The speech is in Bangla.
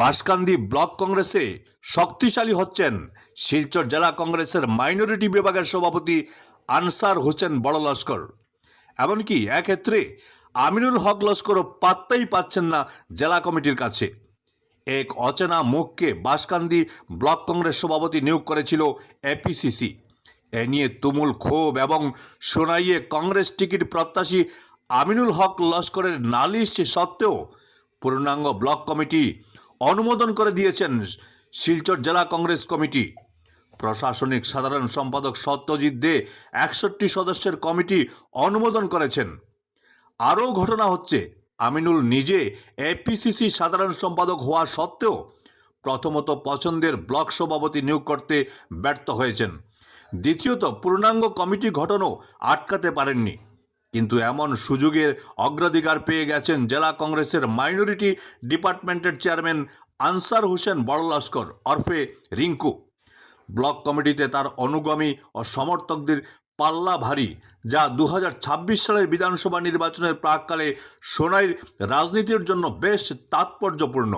বাঁশকান্দি ব্লক কংগ্রেসে শক্তিশালী হচ্ছেন। শিলচর জেলা কংগ্রেসের মাইনরিটি বিভাগের সভাপতি আনসার হোসেন বড় লস্কর এমনকি এক্ষেত্রে আমিনুল হক লস্করও পাত্তাই পাচ্ছেন না জেলা কমিটির কাছে। এক অচেনা মুখকে বাসকান্দি ব্লক কংগ্রেস সভাপতি নিয়োগ করেছিল এপিসিসি এ নিয়ে তুমুল ক্ষোভ এবং সোনাইয়ে কংগ্রেস টিকিট প্রত্যাশী আমিনুল হক লস্করের নালিশ সত্ত্বেও পূর্ণাঙ্গ ব্লক কমিটি অনুমোদন করে দিয়েছেন শিলচর জেলা কংগ্রেস কমিটি। প্রশাসনিক সাধারণ সম্পাদক সত্যজিৎ দে একষট্টি সদস্যের কমিটি অনুমোদন করেছেন। আরও ঘটনা হচ্ছে, আমিনুল নিজে এপিসিসি সাধারণ সম্পাদক হওয়া সত্ত্বেও প্রথমত পছন্দের ব্লক সভাপতি নিয়োগ করতে ব্যর্থ হয়েছেন। দ্বিতীয়ত, পূর্ণাঙ্গ কমিটি গঠনও আটকাতে পারেননি। কিন্তু এমন সুযোগের অগ্রাধিকার পেয়ে গেছেন জেলা কংগ্রেসের মাইনরিটি ডিপার্টমেন্টের চেয়ারম্যান আনসার হোসেন বড় লস্কর ওরফে রিঙ্কু। ব্লক কমিটিতে তার অনুগামী ও সমর্থকদের পাল্লা ভারী, যা দু হাজার ছাব্বিশ সালের বিধানসভা নির্বাচনের প্রাককালে সোনাইর রাজনীতির জন্য বেশ তাৎপর্যপূর্ণ।